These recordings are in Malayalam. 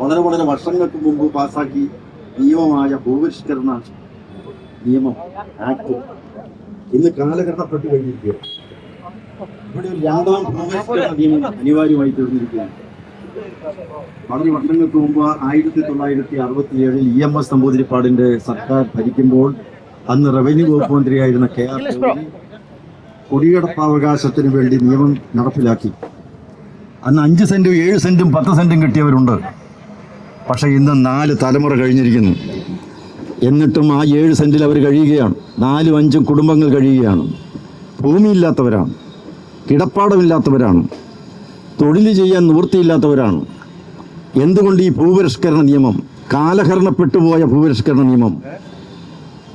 വളരെ വളരെ വർഷങ്ങൾക്ക് മുമ്പ് പാസാക്കി നിയമമായ ഭൂപരിഷ്കരണ നിയമം ആക്ട് ഇന്ന് കാലഘട്ടപ്പെട്ടു കഴിഞ്ഞിരിക്കുകയാണ്. ഇവിടെ ഒരു രണ്ടാം ഭൂപരിഷ്കരണ നിയമം അനിവാര്യമായി തീർന്നിരിക്കുകയാണ്. വളരെ വർഷങ്ങൾക്ക് മുമ്പ് ആയിരത്തി തൊള്ളായിരത്തി അറുപത്തി ഏഴിൽ ഇ എം എസ് നമ്പൂതിരിപ്പാടിന്റെ സർക്കാർ ഭരിക്കുമ്പോൾ അന്ന് റവന്യൂ വകുപ്പ് മന്ത്രിയായിരുന്ന കെ ആർ കുടിയടപ്പാവകാശത്തിന് വേണ്ടി നിയമം നടപ്പിലാക്കി. അന്ന് അഞ്ച് സെന്റും ഏഴ് സെന്റും പത്ത് സെന്റും കിട്ടിയവരുണ്ട്. പക്ഷെ ഇന്ന് നാല് തലമുറ കഴിഞ്ഞിരിക്കുന്നു. എന്നിട്ടും ആ ഏഴ് സെന്റിൽ അവർ കഴിയുകയാണ്. നാലും അഞ്ചും കുടുംബങ്ങൾ കഴിയുകയാണ്. ഭൂമിയില്ലാത്തവരാണ്. കിടപ്പാടമില്ലാത്തവരാണ്. തൊഴിൽ ചെയ്യാൻ നിവൃത്തിയില്ലാത്തവരാണ്. എന്തുകൊണ്ട് ഈ ഭൂപരിഷ്കരണ നിയമം കാലഹരണപ്പെട്ടുപോയ ഭൂപരിഷ്കരണ നിയമം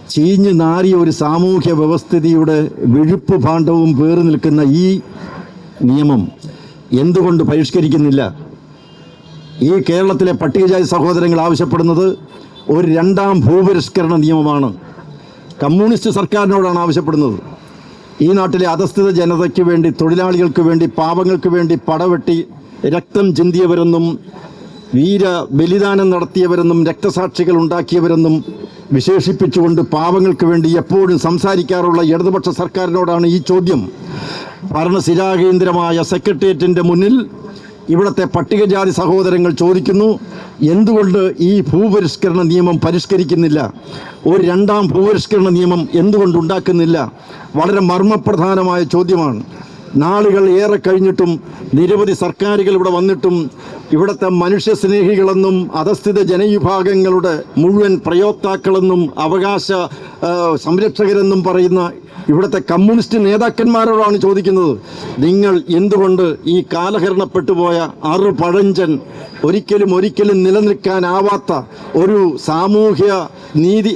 ചീഞ്ഞു നാറിയ ഒരു സാമൂഹ്യ വ്യവസ്ഥിതിയുടെ വിഴുപ്പ് ഭാണ്ഡവും പേറി നിൽക്കുന്ന ഈ നിയമം എന്തുകൊണ്ട് പരിഷ്കരിക്കുന്നില്ല? ഈ കേരളത്തിലെ പട്ടികജാതി സഹോദരങ്ങൾ ആവശ്യപ്പെടുന്നത് ഒരു രണ്ടാം ഭൂപരിഷ്കരണ നിയമമാണ്. കമ്മ്യൂണിസ്റ്റ് സർക്കാരിനോടാണ് ആവശ്യപ്പെടുന്നത്. ഈ നാട്ടിലെ അധസ്ഥിത ജനതയ്ക്ക് വേണ്ടി തൊഴിലാളികൾക്ക് വേണ്ടി പാവങ്ങൾക്ക് വേണ്ടി പടവെട്ടി രക്തം ചിന്തിയവരെന്നും വീര ബലിദാനം നടത്തിയവരെന്നും രക്തസാക്ഷികൾ ഉണ്ടാക്കിയവരെന്നും വിശേഷിപ്പിച്ചുകൊണ്ട് പാവങ്ങൾക്ക് വേണ്ടി എപ്പോഴും സംസാരിക്കാറുള്ള ഇടതുപക്ഷ സർക്കാരിനോടാണ് ഈ ചോദ്യം. ഭരണശിരാകേന്ദ്രമായ സെക്രട്ടേറിയറ്റിന്റെ മുന്നിൽ ഇവിടുത്തെ പട്ടികജാതി സഹോദരങ്ങൾ ചോദിക്കുന്നു എന്തുകൊണ്ട് ഈ ഭൂപരിഷ്കരണ നിയമം പരിഷ്കരിക്കുന്നില്ല? ഒരു രണ്ടാം ഭൂപരിഷ്കരണ നിയമം എന്തുകൊണ്ട് ഉണ്ടാക്കുന്നില്ല? വളരെ മർമ്മപ്രധാനമായ ചോദ്യമാണ്. നാളുകൾ ഏറെ കഴിഞ്ഞിട്ടും നിരവധി സർക്കാരുകൾ ഇവിടെ വന്നിട്ടും ഇവിടുത്തെ മനുഷ്യസ്നേഹികളെന്നും അധസ്ഥിത ജനവിഭാഗങ്ങളുടെ മുഴുവൻ പ്രയോക്താക്കളെന്നും അവകാശ സംരക്ഷകരെന്നും പറയുന്ന ഇവിടുത്തെ കമ്മ്യൂണിസ്റ്റ് നേതാക്കന്മാരോടാണ് ചോദിക്കുന്നത്. നിങ്ങൾ എന്തുകൊണ്ട് ഈ കാലഹരണപ്പെട്ടുപോയ അറു പഴഞ്ചൻ ഒരിക്കലും ഒരിക്കലും നിലനിൽക്കാനാവാത്ത ഒരു സാമൂഹ്യ നീതി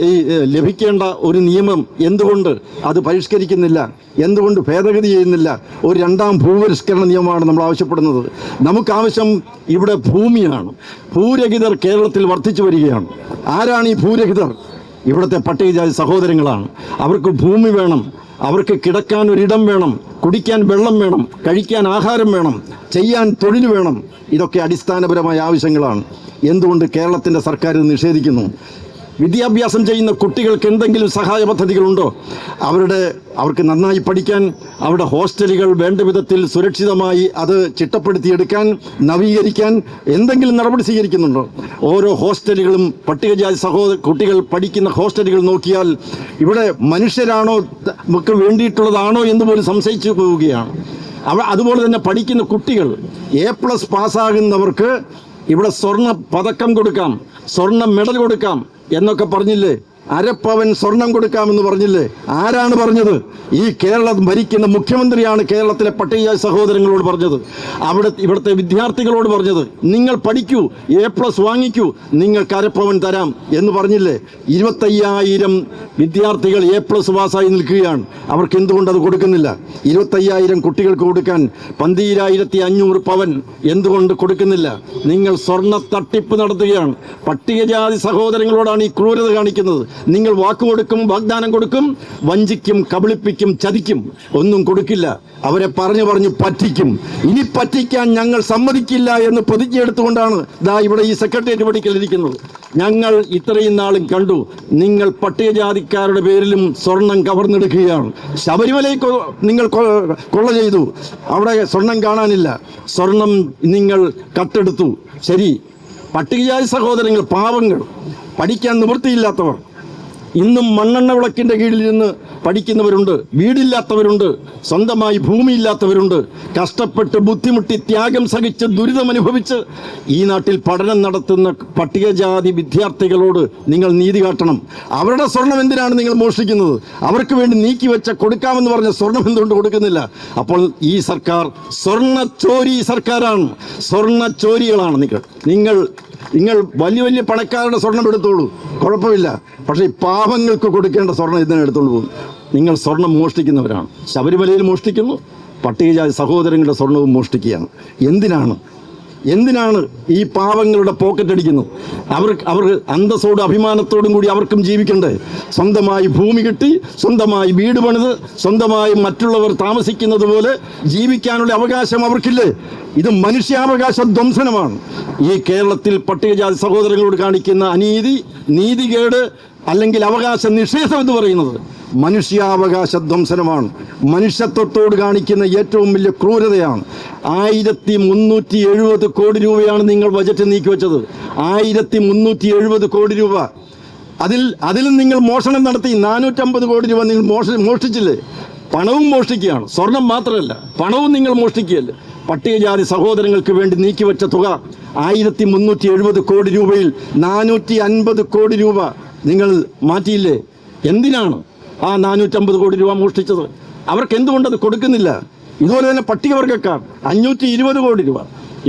ലഭിക്കേണ്ട ഒരു നിയമം എന്തുകൊണ്ട് അത് പരിഷ്കരിക്കുന്നില്ല? എന്തുകൊണ്ട് ഭേദഗതി ചെയ്യുന്നില്ല? ഒരു രണ്ടാം ഭൂപരിഷ്കരണ നിയമമാണ് നമ്മൾ ആവശ്യപ്പെടുന്നത്. നമുക്കാവശ്യം ഇവിടെ ഭൂമിയാണ്. ഭൂരഹിതർ കേരളത്തിൽ വർദ്ധിച്ചു വരികയാണ്. ആരാണ് ഈ ഭൂരഹിതർ? ഇവിടുത്തെ പട്ടികജാതി സഹോദരങ്ങളാണ്. അവർക്ക് ഭൂമി വേണം. അവർക്ക് കിടക്കാൻ ഒരിടം വേണം. കുടിക്കാൻ വെള്ളം വേണം. കഴിക്കാൻ ആഹാരം വേണം. ചെയ്യാൻ തൊഴിൽ വേണം. ഇതൊക്കെ അടിസ്ഥാനപരമായ ആവശ്യങ്ങളാണ്. എന്തുകൊണ്ട് കേരളത്തിന്റെ സർക്കാർ നിഷേധിക്കുന്നു? വിദ്യാഭ്യാസം ചെയ്യുന്ന കുട്ടികൾക്ക് എന്തെങ്കിലും സഹായ പദ്ധതികളുണ്ടോ? അവരുടെ അവർക്ക് നന്നായി പഠിക്കാൻ അവരുടെ ഹോസ്റ്റലുകൾ വേണ്ട വിധത്തിൽ സുരക്ഷിതമായി അത് ചിട്ടപ്പെടുത്തിയെടുക്കാൻ നവീകരിക്കാൻ എന്തെങ്കിലും നടപടി സ്വീകരിക്കുന്നുണ്ടോ? ഓരോ ഹോസ്റ്റലുകളും പട്ടികജാതി സഹോദര കുട്ടികൾ പഠിക്കുന്ന ഹോസ്റ്റലുകൾ നോക്കിയാൽ ഇവിടെ മനുഷ്യരാണോ നമുക്ക് വേണ്ടിയിട്ടുള്ളതാണോ എന്ന് പോലും സംശയിച്ചു പോവുകയാണ്. അവ അതുപോലെ തന്നെ പഠിക്കുന്ന കുട്ടികൾ എ പ്ലസ് പാസ്സാകുന്നവർക്ക് ഇവിടെ സ്വർണ പതക്കം കൊടുക്കാം സ്വർണ മെഡൽ കൊടുക്കാം എന്നൊക്കെ പറഞ്ഞില്ലേ? അരപ്പവൻ സ്വർണം കൊടുക്കാമെന്ന് പറഞ്ഞില്ലേ? ആരാണ് പറഞ്ഞത്? ഈ കേരളം ഭരിക്കുന്ന മുഖ്യമന്ത്രിയാണ് കേരളത്തിലെ പട്ടികജാതി സഹോദരങ്ങളോട് പറഞ്ഞത്. അവിടെ ഇവിടുത്തെ വിദ്യാർത്ഥികളോട് പറഞ്ഞത്. നിങ്ങൾ പഠിക്കൂ എ പ്ലസ് വാങ്ങിക്കൂ നിങ്ങൾക്ക് അരപ്പവൻ തരാം എന്ന് പറഞ്ഞില്ലേ? ഇരുപത്തയ്യായിരം വിദ്യാർത്ഥികൾ എ പ്ലസ് പാസ്സായി നിൽക്കുകയാണ്. അവർക്ക് എന്തുകൊണ്ട് അത് കൊടുക്കുന്നില്ല? ഇരുപത്തയ്യായിരം കുട്ടികൾക്ക് കൊടുക്കാൻ പന്തിരായിരത്തി അഞ്ഞൂറ് പവൻ എന്തുകൊണ്ട് കൊടുക്കുന്നില്ല? നിങ്ങൾ സ്വർണ തട്ടിപ്പ് നടത്തുകയാണ്. പട്ടികജാതി സഹോദരങ്ങളോടാണ് ഈ ക്രൂരത കാണിക്കുന്നത്. നിങ്ങൾ വാക്ക് കൊടുക്കും വാഗ്ദാനം കൊടുക്കും വഞ്ചിക്കും കബളിപ്പിക്കും ചതിക്കും. ഒന്നും കൊടുക്കില്ല. അവരെ പറഞ്ഞു പറഞ്ഞു പറ്റിക്കും. ഇനി പറ്റിക്കാൻ ഞങ്ങൾ സമ്മതിക്കില്ല എന്ന് പ്രതിജ്ഞ എടുത്തുകൊണ്ടാണ് ദാ ഇവിടെ ഈ സെക്രട്ടേറിയറ്റ് പഠിക്കൽ ഇരിക്കുന്നത്. ഞങ്ങൾ ഇത്രയും നാളും കണ്ടു. നിങ്ങൾ പട്ടികജാതിക്കാരുടെ പേരിലും സ്വർണം കവർന്നെടുക്കുകയാണ്. ശബരിമലയിൽ നിങ്ങൾ കൊള്ള ചെയ്തു. അവിടെ സ്വർണം കാണാനില്ല. സ്വർണം നിങ്ങൾ കട്ടെടുത്തു ശരി. പട്ടികജാതി സഹോദരങ്ങൾ പാവങ്ങൾ. പഠിക്കാൻ നിവൃത്തിയില്ലാത്തവർ. ഇന്നും മണ്ണെണ്ണ വിളക്കിന്റെ കീഴിൽ നിന്ന് പഠിക്കുന്നവരുണ്ട് വീടില്ലാത്തവരുണ്ട് സ്വന്തമായി ഭൂമിയില്ലാത്തവരുണ്ട്. കഷ്ടപ്പെട്ട് ബുദ്ധിമുട്ടി ത്യാഗം സഹിച്ച് ദുരിതമനുഭവിച്ച് ഈ നാട്ടിൽ പഠനം നടത്തുന്ന പട്ടികജാതി വിദ്യാർത്ഥികളോട് നിങ്ങൾ നീതി കാട്ടണം. അവരുടെ സ്വർണം എന്തിനാണ് നിങ്ങൾ മോഷ്ടിക്കുന്നത്? അവർക്ക് വേണ്ടി നീക്കി വെച്ച കൊടുക്കാമെന്ന് പറഞ്ഞ സ്വർണം എന്തുകൊണ്ട് കൊടുക്കുന്നില്ല? അപ്പോൾ ഈ സർക്കാർ സ്വർണ ചോരി സർക്കാരാണ്. സ്വർണ ചോരികളാണ് നിങ്ങൾ. നിങ്ങൾ നിങ്ങൾ വലിയ വലിയ പണക്കാരുടെ സ്വർണം എടുത്തോളൂ. കുഴപ്പമില്ല. പക്ഷേ ഈ പാവങ്ങൾക്ക് കൊടുക്കേണ്ട സ്വർണം ഇതിനെ എടുത്തോണ്ട് പോകും. നിങ്ങൾ സ്വർണം മോഷ്ടിക്കുന്നവരാണ്. ശബരിമലയിൽ മോഷ്ടിക്കുന്നു. പട്ടികജാതി സഹോദരങ്ങളുടെ സ്വർണവും മോഷ്ടിക്കുകയാണ്. എന്തിനാണ് എന്തിനാണ് ഈ പാവങ്ങളുടെ പോക്കറ്റ് അടിക്കുന്നത്? അവർക്ക് അവർ അന്തസ്സോടും അഭിമാനത്തോടും കൂടി അവർക്കും ജീവിക്കണ്ടേ? സ്വന്തമായി ഭൂമി കിട്ടി സ്വന്തമായി വീട് പണിത് സ്വന്തമായി മറ്റുള്ളവർ താമസിക്കുന്നത് പോലെ ജീവിക്കാനുള്ള അവകാശം അവർക്കില്ലേ? ഇത് മനുഷ്യാവകാശ ധ്വംസനമാണ്. ഈ കേരളത്തിൽ പട്ടികജാതി സഹോദരങ്ങളോട് കാണിക്കുന്ന അനീതി നീതികേട് അല്ലെങ്കിൽ അവകാശ നിഷേധം എന്ന് പറയുന്നത് മനുഷ്യാവകാശ ധ്വംസനമാണ്. മനുഷ്യത്വത്തോട് കാണിക്കുന്ന ഏറ്റവും വലിയ ക്രൂരതയാണ്. ആയിരത്തി മുന്നൂറ്റി എഴുപത് കോടി രൂപയാണ് നിങ്ങൾ ബജറ്റ് നീക്കിവെച്ചത്. ആയിരത്തി മുന്നൂറ്റി എഴുപത് കോടി രൂപ. അതിൽ അതിലും നിങ്ങൾ മോഷണം നടത്തി. നാനൂറ്റമ്പത് കോടി രൂപ നിങ്ങൾ മോഷ മോഷ്ടിച്ചില്ലേ? പണവും മോഷ്ടിക്കുകയാണ്. സ്വർണം മാത്രമല്ല പണവും നിങ്ങൾ മോഷ്ടിക്കുകയല്ലേ? പട്ടികജാതി സഹോദരങ്ങൾക്ക് വേണ്ടി നീക്കിവെച്ച തുക ആയിരത്തി മുന്നൂറ്റി എഴുപത് കോടി രൂപയിൽ നാനൂറ്റി അൻപത് കോടി രൂപ. നിങ്ങൾ മാറ്റിയില്ലേ? എന്തിനാണ് ആ നാനൂറ്റമ്പത് കോടി രൂപ മോഷ്ടിച്ചത്? അവർക്ക് എന്തുകൊണ്ടത് കൊടുക്കുന്നില്ല? ഇതുപോലെ തന്നെ പട്ടികവർഗക്കാർ അഞ്ഞൂറ്റി ഇരുപത് കോടി രൂപ.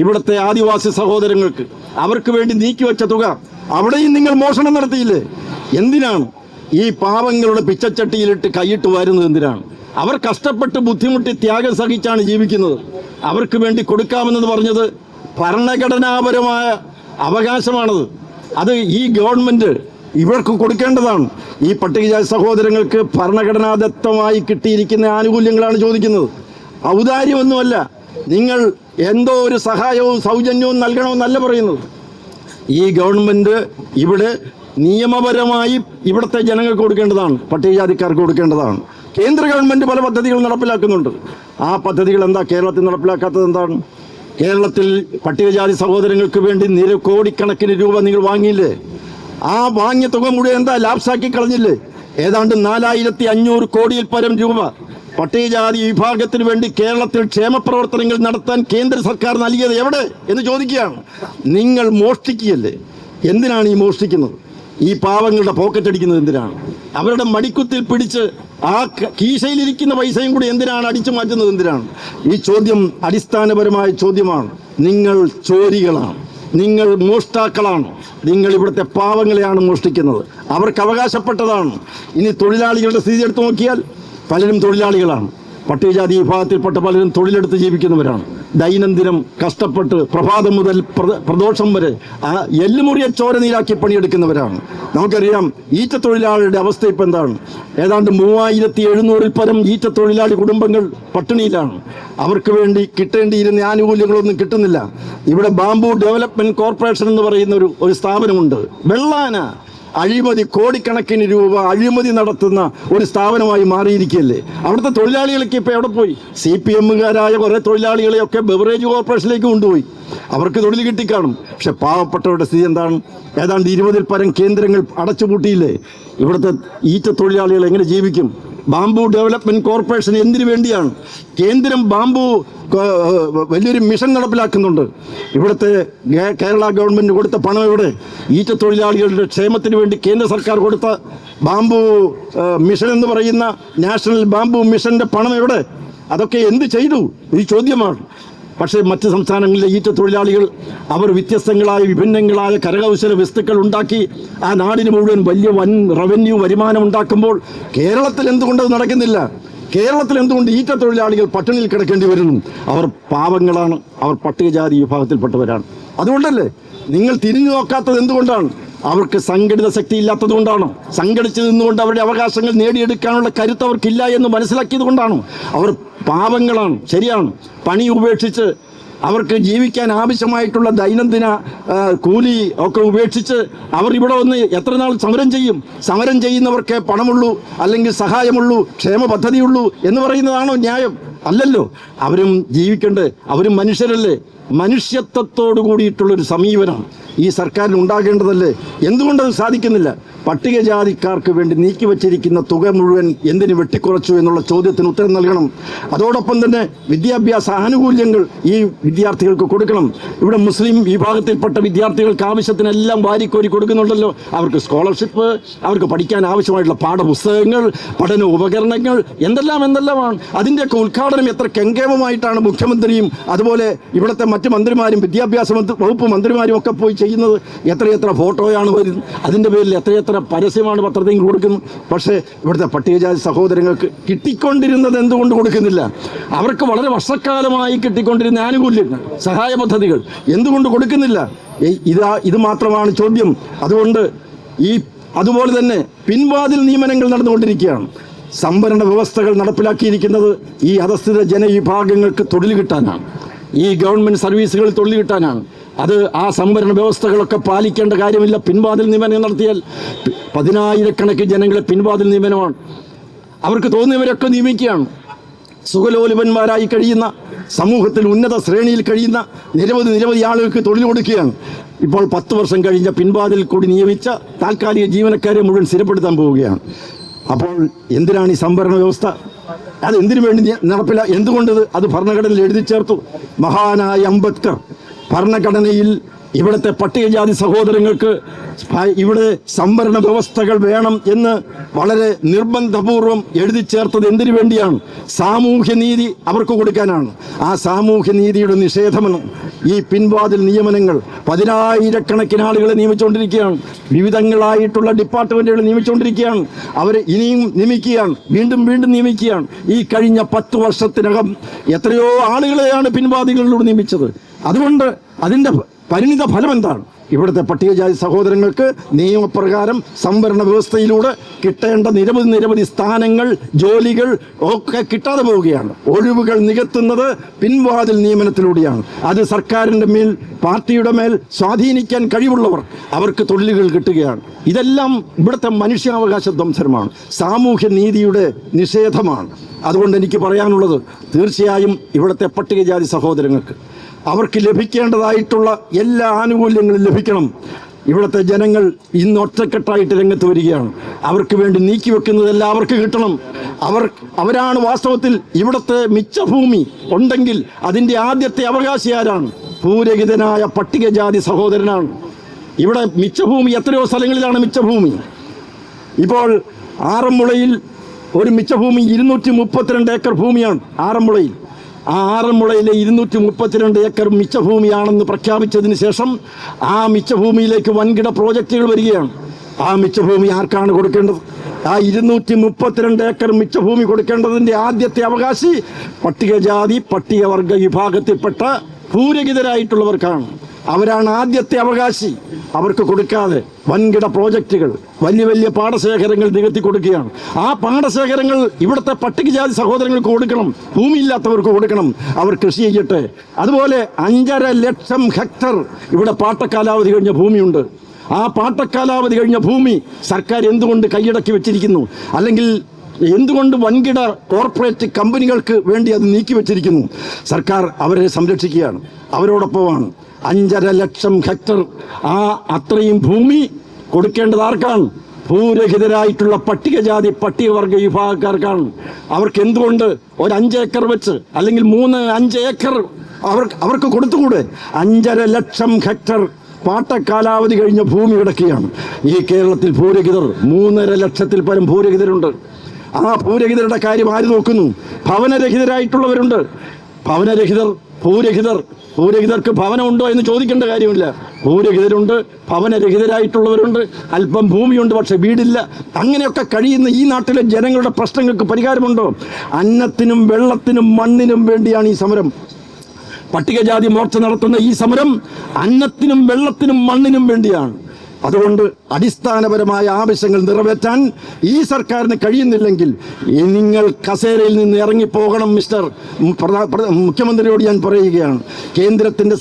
ഇവിടുത്തെ ആദിവാസി സഹോദരങ്ങൾക്ക് അവർക്ക് വേണ്ടി നീക്കിവെച്ച തുക അവിടെയും നിങ്ങൾ മോഷണം നടത്തിയില്ലേ? എന്തിനാണ് ഈ പാവങ്ങളുടെ പിച്ചച്ചട്ടിയിലിട്ട് കൈയിട്ട് വരുന്നത് എന്തിനാണ്? അവർ കഷ്ടപ്പെട്ട് ബുദ്ധിമുട്ടി ത്യാഗം സഹിച്ചാണ് ജീവിക്കുന്നത്. അവർക്ക് വേണ്ടി കൊടുക്കാമെന്നത് പറഞ്ഞത് ഭരണഘടനാപരമായ അവകാശമാണത്. അത് ഈ ഗവൺമെന്റ് ഇവർക്ക് കൊടുക്കേണ്ടതാണ്. ഈ പട്ടികജാതി സഹോദരങ്ങൾക്ക് ഭരണഘടനാദത്തമായി കിട്ടിയിരിക്കുന്ന ആനുകൂല്യങ്ങളാണ് ചോദിക്കുന്നത്. ഔദാര്യമൊന്നുമല്ല. നിങ്ങൾ എന്തോ ഒരു സഹായവും സൗജന്യവും നൽകണമെന്നല്ല പറയുന്നത്. ഈ ഗവൺമെന്റ് ഇവിടെ നിയമപരമായി ഇവിടുത്തെ ജനങ്ങൾക്ക് കൊടുക്കേണ്ടതാണ്. പട്ടികജാതിക്കാർക്ക് കൊടുക്കേണ്ടതാണ്. കേന്ദ്ര ഗവൺമെന്റ് പല പദ്ധതികൾ നടപ്പിലാക്കുന്നുണ്ട്. ആ പദ്ധതികൾ എന്താ? കേരളത്തിൽ നടപ്പിലാക്കാത്തത് എന്താണ്? കേരളത്തിൽ പട്ടികജാതി സഹോദരങ്ങൾക്ക് വേണ്ടി നിര കോടിക്കണക്കിന് രൂപ നിങ്ങൾ വാങ്ങിയില്ലേ? ആ വാങ്ങിയ തുക മുഴുവൻ എന്താ ലാപ്സാക്കി കളഞ്ഞില്ലേ? ഏതാണ്ട് നാലായിരത്തി അഞ്ഞൂറ് കോടിയിൽ പരം രൂപ. പട്ടികജാതി വിഭാഗത്തിന് വേണ്ടി കേരളത്തിൽ ക്ഷേമ പ്രവർത്തനങ്ങൾ നടത്താൻ കേന്ദ്ര സർക്കാർ നൽകിയത് എവിടെ? എന്ന് ചോദിക്കുകയാണ്. നിങ്ങൾ മോഷ്ടിക്കുകയല്ലേ? എന്തിനാണ് ഈ മോഷ്ടിക്കുന്നത്? ഈ പാവങ്ങളുടെ പോക്കറ്റ് അടിക്കുന്നത് എന്തിനാണ്? അവരുടെ മടിക്കുത്തിൽ പിടിച്ച് ആ കീശയിലിരിക്കുന്ന പൈസയും കൂടി എന്തിനാണ് അടിച്ചു മാറ്റുന്നത് എന്തിനാണ്? ഈ ചോദ്യം അടിസ്ഥാനപരമായ ചോദ്യമാണ്. നിങ്ങൾ ചോരികളാണ്. നിങ്ങൾ മോഷ്ടാക്കളാണ്. നിങ്ങൾ ഇവിടുത്തെ പാവങ്ങളെയാണ് മോഷ്ടിക്കുന്നത്. അവർക്ക് അവകാശപ്പെട്ടതാണ്. ഇനി തൊഴിലാളികളുടെ സ്ഥിതി എടുത്തു നോക്കിയാൽ പലരും തൊഴിലാളികളാണ്. പട്ടികജാതി വിഭാഗത്തിൽപ്പെട്ട പലരും തൊഴിലെടുത്ത് ജീവിക്കുന്നവരാണ്. ദൈനംദിനം കഷ്ടപ്പെട്ട് പ്രഭാതം മുതൽ പ്രദോഷം വരെ ആ എല്ലുമുറിയെ ചോര നീരാക്കി പണിയെടുക്കുന്നവരാണ്. നമുക്കറിയാം ഈറ്റ തൊഴിലാളിയുടെ അവസ്ഥ ഇപ്പം എന്താണ്? ഏതാണ്ട് മൂവായിരത്തി എഴുന്നൂറിൽ പരം ഈറ്റ തൊഴിലാളി കുടുംബങ്ങൾ പട്ടിണിയിലാണ്. അവർക്ക് വേണ്ടി കിട്ടേണ്ടിയിരുന്ന ആനുകൂല്യങ്ങളൊന്നും കിട്ടുന്നില്ല. ഇവിടെ ബാംബു ഡെവലപ്മെന്റ് കോർപ്പറേഷൻ എന്ന് പറയുന്ന ഒരു ഒരു സ്ഥാപനമുണ്ട്. വെള്ളാന. അഴിമതി കോടിക്കണക്കിന് രൂപ അഴിമതി നടത്തുന്ന ഒരു സ്ഥാപനമായി മാറിയിരിക്കുകയല്ലേ? അവിടുത്തെ തൊഴിലാളികൾക്ക് ഇപ്പോൾ എവിടെ പോയി? സി പി എമ്മുകാരായ കുറേ തൊഴിലാളികളെയൊക്കെ ബെവറേജ് കോർപ്പറേഷനിലേക്ക് കൊണ്ടുപോയി. അവർക്ക് തൊഴിൽ കിട്ടിക്കാണും. പക്ഷെ പാവപ്പെട്ടവരുടെ സ്ഥിതി എന്താണ്? ഏതാണ്ട് ഇരുപതിൽ പരം കേന്ദ്രങ്ങൾ അടച്ചുപൂട്ടിയില്ലേ? ഇവിടുത്തെ ഈറ്റ തൊഴിലാളികൾ എങ്ങനെ ജീവിക്കും? ബാംബു ഡെവലപ്മെന്റ് കോർപ്പറേഷൻ എന്തിനു വേണ്ടിയാണ്? കേന്ദ്രം ബാംബു വലിയൊരു മിഷൻ നടപ്പിലാക്കുന്നുണ്ട്. ഇവിടുത്തെ കേരള ഗവൺമെന്റ് കൊടുത്ത പണം ഇവിടെ ഈറ്റ തൊഴിലാളികളുടെ ക്ഷേമത്തിന് വേണ്ടി കേന്ദ്ര സർക്കാർ കൊടുത്ത ബാംബു മിഷൻ എന്ന് പറയുന്ന നാഷണൽ ബാംബു മിഷന്റെ പണം ഇവിടെ അതൊക്കെ എന്ത് ചെയ്തു? ഈ ചോദ്യമാണ്. പക്ഷേ മറ്റ് സംസ്ഥാനങ്ങളിലെ ഈറ്റ തൊഴിലാളികൾ അവർ വ്യത്യസ്തങ്ങളായ വിഭിന്നങ്ങളായ കരകൗശല വസ്തുക്കൾ ഉണ്ടാക്കി ആ നാടിന് മുഴുവൻ വലിയ വൻ റവന്യൂ വരുമാനം ഉണ്ടാക്കുമ്പോൾ കേരളത്തിൽ എന്തുകൊണ്ടത് നടക്കുന്നില്ല? കേരളത്തിൽ എന്തുകൊണ്ട് ഈറ്റ തൊഴിലാളികൾ പട്ടിണിയിൽ കിടക്കേണ്ടി വരുന്നു? അവർ പാവങ്ങളാണ്. അവർ പട്ടികജാതി വിഭാഗത്തിൽപ്പെട്ടവരാണ്. അതുകൊണ്ടല്ലേ? നിങ്ങൾ തിരിഞ്ഞു നോക്കാത്തത് എന്തുകൊണ്ടാണ്? അവർക്ക് സംഘടിത ശക്തി ഇല്ലാത്തതുകൊണ്ടാണ്? സംഘടിച്ച് നിന്നുകൊണ്ട് അവരുടെ അവകാശങ്ങൾ നേടിയെടുക്കാനുള്ള കരുത്ത് അവർക്കില്ല എന്ന് മനസ്സിലാക്കിയത് കൊണ്ടാണ് അവർ പാവങ്ങളാണ്. ശരിയാണ്. പണി ഉപേക്ഷിച്ച് അവർക്ക് ജീവിക്കാൻ ആവശ്യമായിട്ടുള്ള ദൈനംദിന കൂലി ഒക്കെ ഉപേക്ഷിച്ച് അവർ ഇവിടെ വന്ന് എത്ര നാൾ സമരം ചെയ്യും? സമരം ചെയ്യുന്നവർക്ക് പണമുള്ളൂ അല്ലെങ്കിൽ സഹായമുള്ളൂ ക്ഷേമ പദ്ധതിയുള്ളൂ എന്ന് പറയുന്നതാണോ ന്യായം? അല്ലല്ലോ. അവരും ജീവിക്കേണ്ടത് അവരും മനുഷ്യരല്ലേ. മനുഷ്യത്വത്തോട് കൂടിയിട്ടുള്ളൊരു സമീപനം ഈ സർക്കാരിന് ഉണ്ടാകേണ്ടതല്ലേ? എന്തുകൊണ്ടത് സാധിക്കുന്നില്ല? പട്ടികജാതിക്കാർക്ക് വേണ്ടി നീക്കി വച്ചിരിക്കുന്ന തുക മുഴുവൻ എന്തിന് വെട്ടിക്കുറച്ചു എന്നുള്ള ചോദ്യത്തിന് ഉത്തരം നൽകണം. അതോടൊപ്പം തന്നെ വിദ്യാഭ്യാസ ആനുകൂല്യങ്ങൾ ഈ വിദ്യാർത്ഥികൾക്ക് കൊടുക്കണം. ഇവിടെ മുസ്ലിം വിഭാഗത്തിൽപ്പെട്ട വിദ്യാർത്ഥികൾക്ക് ആവശ്യത്തിനെല്ലാം വാരിക്കോരി കൊടുക്കുന്നുണ്ടല്ലോ. അവർക്ക് സ്കോളർഷിപ്പ് അവർക്ക് പഠിക്കാൻ ആവശ്യമായിട്ടുള്ള പാഠപുസ്തകങ്ങൾ പഠന ഉപകരണങ്ങൾ എന്തെല്ലാം എന്തെല്ലാമാണ്. അതിന്റെയൊക്കെ ഉദ്ഘാടനം ഉദ്ഘാടനം എത്ര കെങ്കേമമായിട്ടാണ് മുഖ്യമന്ത്രിയും അതുപോലെ ഇവിടുത്തെ മറ്റ് മന്ത്രിമാരും വിദ്യാഭ്യാസ വകുപ്പ് മന്ത്രിമാരും ഒക്കെ പോയി ചെയ്യുന്നത്? എത്രയെത്ര ഫോട്ടോയാണ് വരുന്നത്? അതിന്റെ പേരിൽ എത്രയെത്ര പരസ്യമാണ് പത്രത്തിൽ കൊടുക്കുന്നത്? പക്ഷേ ഇവിടുത്തെ പട്ടികജാതി സഹോദരങ്ങൾക്ക് കിട്ടിക്കൊണ്ടിരുന്നത് എന്തുകൊണ്ട് കൊടുക്കുന്നില്ല? അവർക്ക് വളരെ വർഷക്കാലമായി കിട്ടിക്കൊണ്ടിരുന്ന ആനുകൂല്യങ്ങൾ സഹായ പദ്ധതികൾ എന്തുകൊണ്ട് കൊടുക്കുന്നില്ല? ഇതാ ഇത് മാത്രമാണ് ചോദ്യം. അതുകൊണ്ട് ഈ അതുപോലെ തന്നെ പിൻവാതിൽ നിയമനങ്ങൾ നടന്നുകൊണ്ടിരിക്കുകയാണ്. സംവരണ വ്യവസ്ഥകൾ നടപ്പിലാക്കിയിരിക്കുന്നത് ഈ അധസ്ഥിത ജനവിഭാഗങ്ങൾക്ക് തൊഴിൽ കിട്ടാനാണ്. ഈ ഗവൺമെന്റ് സർവീസുകളിൽ തൊഴിൽ കിട്ടാനാണ്. അത് ആ സംവരണ വ്യവസ്ഥകളൊക്കെ പാലിക്കേണ്ട കാര്യമില്ല. പിൻവാതിൽ നിയമനം നടത്തിയാൽ പതിനായിരക്കണക്കിന് ജനങ്ങളെ പിൻവാതിൽ നിയമനമാണ്. അവർക്ക് തോന്നിയവരൊക്കെ നിയമിക്കുകയാണ്. സുഖലോലുപന്മാരായി കഴിയുന്ന സമൂഹത്തിൽ ഉന്നത ശ്രേണിയിൽ കഴിയുന്ന നിരവധി നിരവധി ആളുകൾക്ക് തൊഴിൽ കൊടുക്കുകയാണ്. ഇപ്പോൾ പത്ത് വർഷം കഴിഞ്ഞ പിൻവാതിൽ കൂടി നിയമിച്ച താൽക്കാലിക ജീവനക്കാരെ മുഴുവൻ സ്ഥിരപ്പെടുത്താൻ പോവുകയാണ്. അപ്പോൾ എന്തിനാണ് ഈ സംവരണ വ്യവസ്ഥ? അത് എന്തിനു വേണ്ടി നടപ്പില എന്തുകൊണ്ടത്? അത് ഭരണഘടനയിൽ എഴുതി ചേർത്തു. മഹാനായ അംബേദ്കർ ഭരണഘടനയിൽ ഇവിടുത്തെ പട്ടികജാതി സഹോദരങ്ങൾക്ക് ഇവിടെ സംവരണ വ്യവസ്ഥകൾ വേണം എന്ന് വളരെ നിർബന്ധപൂർവം എഴുതി ചേർത്തത് എന്തിനു വേണ്ടിയാണ്? സാമൂഹ്യ നീതി അവർക്ക് കൊടുക്കാനാണ്. ആ സാമൂഹ്യ നീതിയുടെ നിഷേധമെന്ന് ഈ പിൻവാതിൽ നിയമനങ്ങൾ. പതിനായിരക്കണക്കിന് ആളുകളെ നിയമിച്ചുകൊണ്ടിരിക്കുകയാണ്. വിവിധങ്ങളായിട്ടുള്ള ഡിപ്പാർട്ട്മെന്റുകൾ നിയമിച്ചുകൊണ്ടിരിക്കുകയാണ്. അവരെ ഇനിയും നിയമിക്കുകയാണ്. വീണ്ടും വീണ്ടും നിയമിക്കുകയാണ്. ഈ കഴിഞ്ഞ പത്ത് വർഷത്തിനകം എത്രയോ ആളുകളെയാണ് പിൻവാതികളിലൂടെ നിയമിച്ചത്. അതുകൊണ്ട് അതിന്റെ പരിണിത ഫലം എന്താണ് ഇവിടുത്തെ പട്ടികജാതി സഹോദരങ്ങൾക്ക് നിയമപ്രകാരം സംവരണ വ്യവസ്ഥയിലൂടെ കിട്ടേണ്ട നിരവധി നിരവധി സ്ഥാനങ്ങൾ ജോലികൾ ഒക്കെ കിട്ടാതെ പോവുകയാണ്. ഒഴിവുകൾ നികത്തുന്നത് പിൻവാതിൽ നിയമനത്തിലൂടെയാണ്. അത് സർക്കാരിന്റെ മേൽ പാർട്ടിയുടെ മേൽ സ്വാധീനിക്കാൻ കഴിവുള്ളവർ അവർക്ക് തൊഴിലുകൾ കിട്ടുകയാണ്. ഇതെല്ലാം ഇവിടുത്തെ മനുഷ്യാവകാശ ധ്വംസനമാണ് സാമൂഹ്യ നീതിയുടെ നിഷേധമാണ്. അതുകൊണ്ട് എനിക്ക് പറയാനുള്ളത് തീർച്ചയായും ഇവിടുത്തെ പട്ടികജാതി സഹോദരങ്ങൾക്ക് അവർക്ക് ലഭിക്കേണ്ടതായിട്ടുള്ള എല്ലാ ആനുകൂല്യങ്ങളും ലഭിക്കണം. ഇവിടുത്തെ ജനങ്ങൾ ഇന്ന് ഒറ്റക്കെട്ടായിട്ട് രംഗത്ത് വരികയാണ്. അവർക്ക് വേണ്ടി നീക്കി നീക്കിവെക്കുന്നതെല്ലാം അവർക്ക് കിട്ടണം. അവർ അവരാണ് വാസ്തവത്തിൽ ഇവിടുത്തെ മിച്ചഭൂമി ഉണ്ടെങ്കിൽ അതിന്റെ ആദ്യത്തെ അവകാശി ആരാണ്? ഭൂരഹിതനായ പട്ടികജാതി സഹോദരനാണ്. ഇവിടെ മിച്ചഭൂമി എത്രയോ സ്ഥലങ്ങളിലാണ് മിച്ചഭൂമി. ഇപ്പോൾ ആറന്മുളയിൽ ഒരു മിച്ചഭൂമി ഇരുന്നൂറ്റി മുപ്പത്തിരണ്ട് ഏക്കർ ഭൂമിയാണ് ആറന്മുളയിൽ. ആറന്മുളയിലെ ഇരുന്നൂറ്റി മുപ്പത്തിരണ്ട് ഏക്കർ മിച്ചഭൂമിയാണെന്ന് പ്രഖ്യാപിച്ചതിന് ശേഷം ആ മിച്ചഭൂമിയിലേക്ക് വൻകിട പ്രോജക്റ്റുകൾ വരികയാണ്. ആ മിച്ചഭൂമി ആർക്കാണ് കൊടുക്കേണ്ടത്? ആ ഇരുന്നൂറ്റി മുപ്പത്തിരണ്ട് ഏക്കർ മിച്ചഭൂമി കൊടുക്കേണ്ടതിന്റെ ആദ്യത്തെ അവകാശി പട്ടികജാതി പട്ടികവർഗ വിഭാഗത്തിൽപ്പെട്ട ഭൂരഹിതരായിട്ടുള്ളവർക്കാണ്. അവരാണ് ആദ്യത്തെ അവകാശി. അവർക്ക് കൊടുക്കാതെ വൻകിട പ്രോജക്റ്റുകൾ വലിയ വലിയ പാടശേഖരങ്ങൾ നികത്തി കൊടുക്കുകയാണ്. ആ പാടശേഖരങ്ങൾ ഇവിടുത്തെ പട്ടികജാതി സഹോദരങ്ങൾക്ക് കൊടുക്കണം ഭൂമിയില്ലാത്തവർക്ക് കൊടുക്കണം അവർ കൃഷി ചെയ്യട്ടെ. അതുപോലെ അഞ്ചര ലക്ഷം ഹെക്ടർ ഇവിടെ പാട്ടക്കാലാവധി കഴിഞ്ഞ ഭൂമിയുണ്ട്. ആ പാട്ടക്കാലാവധി കഴിഞ്ഞ ഭൂമി സർക്കാർ എന്തുകൊണ്ട് കൈയടക്കി വെച്ചിരിക്കുന്നു? അല്ലെങ്കിൽ എന്തുകൊണ്ട് വൻകിട കോർപ്പറേറ്റ് കമ്പനികൾക്ക് വേണ്ടി അത് നീക്കി വെച്ചിരിക്കുന്നു? സർക്കാർ അവരെ സംരക്ഷിക്കുകയാണ്. അവരോടൊപ്പമാണ്. അഞ്ചര ലക്ഷം ഹെക്ടർ ആ അത്രയും ഭൂമി കൊടുക്കേണ്ടത് ആർക്കാണ്? ഭൂരഹിതരായിട്ടുള്ള പട്ടികജാതി പട്ടികവർഗ വിഭാഗക്കാർക്കാണ്. അവർക്ക് എന്തുകൊണ്ട് ഒരു അഞ്ച് ഏക്കർ വെച്ച് അല്ലെങ്കിൽ മൂന്ന് അഞ്ച് ഏക്കർ അവർക്ക് അവർക്ക് കൊടുത്തുകൂടെ? അഞ്ചര ലക്ഷം ഹെക്ടർ പാട്ടക്കാലാവധി കഴിഞ്ഞ ഭൂമി കിടക്കുകയാണ്. ഈ കേരളത്തിൽ ഭൂരഹിതർ മൂന്നര ലക്ഷത്തിൽ പരം ഭൂരഹിതരുണ്ട്. ആ ഭൂരഹിതരുടെ കാര്യം ആര് നോക്കുന്നു? ഭവനരഹിതരായിട്ടുള്ളവരുണ്ട്. ഭവനരഹിതർ ഭൂരഹിതർ. ഭൂരഹിതർക്ക് ഭവനമുണ്ടോ എന്ന് ചോദിക്കേണ്ട കാര്യമില്ല. ഭൂരഹിതരുണ്ട് ഭവനരഹിതരായിട്ടുള്ളവരുണ്ട്. അല്പം ഭൂമിയുണ്ട് പക്ഷെ വീടില്ല. അങ്ങനെയൊക്കെ കഴിയുന്ന ഈ നാട്ടിലെ ജനങ്ങളുടെ പ്രശ്നങ്ങൾക്ക് പരിഹാരമുണ്ടോ? അന്നത്തിനും വെള്ളത്തിനും മണ്ണിനും വേണ്ടിയാണ് ഈ സമരം. പട്ടികജാതി മോർച്ച നടത്തുന്ന ഈ സമരം അന്നത്തിനും വെള്ളത്തിനും മണ്ണിനും വേണ്ടിയാണ്. അതുകൊണ്ട് അടിസ്ഥാനപരമായ ആവശ്യങ്ങൾ നിറവേറ്റാൻ ഈ സർക്കാരിന് കഴിയുന്നില്ലെങ്കിൽ നിങ്ങൾ കസേരയിൽ നിന്ന് ഇറങ്ങിപ്പോകണം മിസ്റ്റർ. മുഖ്യമന്ത്രിയോട് ഞാൻ പറയുകയാണ്. കേന്ദ്രത്തിന്റെ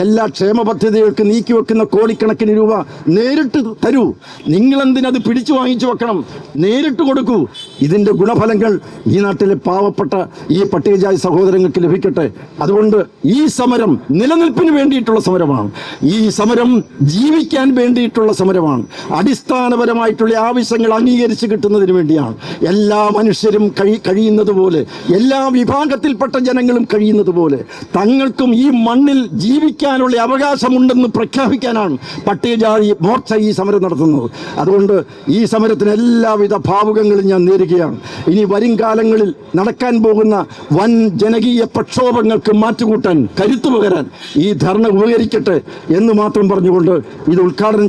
എല്ലാ ക്ഷേമ പദ്ധതികൾക്ക് നീക്കിവെക്കുന്ന കോടിക്കണക്കിന് രൂപ നേരിട്ട് തരൂ. നിങ്ങളെന്തിനത് പിടിച്ചു വാങ്ങിച്ചു വെക്കണം? നേരിട്ട് കൊടുക്കൂ. ഇതിന്റെ ഗുണഫലങ്ങൾ ഈ നാട്ടിലെ പാവപ്പെട്ട ഈ പട്ടികജാതി സഹോദരങ്ങൾക്ക് ലഭിക്കട്ടെ. അതുകൊണ്ട് ഈ സമരം നിലനിൽപ്പിന് വേണ്ടിയിട്ടുള്ള സമരമാണ്. ഈ സമരം ജീവിക്കാൻ വേണ്ടി വേണ്ടിയിട്ടുള്ള സമരമാണ്. അടിസ്ഥാനപരമായിട്ടുള്ള ആവശ്യങ്ങൾ അംഗീകരിച്ച് കിട്ടുന്നതിന് വേണ്ടിയാണ്. എല്ലാ മനുഷ്യരും കഴി കഴിയുന്നത് പോലെ എല്ലാ വിഭാഗത്തിൽപ്പെട്ട ജനങ്ങളും കഴിയുന്നത് പോലെ തങ്ങൾക്കും ഈ മണ്ണിൽ ജീവിക്കാനുള്ള അവകാശമുണ്ടെന്ന് പ്രഖ്യാപിക്കാനാണ് പട്ടികജാതി മോർച്ച ഈ സമരം നടത്തുന്നത്. അതുകൊണ്ട് ഈ സമരത്തിന് എല്ലാവിധ ഭാവുകങ്ങളും ഞാൻ നേരുകയാണ്. ഇനി വരും കാലങ്ങളിൽ നടക്കാൻ പോകുന്ന വൻ ജനകീയ പ്രക്ഷോഭങ്ങൾക്ക് മാറ്റുകൂട്ടാൻ കരുത്തു പകരാൻ ഈ ധർണ ഉപകരിക്കട്ടെ എന്ന് മാത്രം പറഞ്ഞുകൊണ്ട് ഇത് ഉദ്ഘാടനം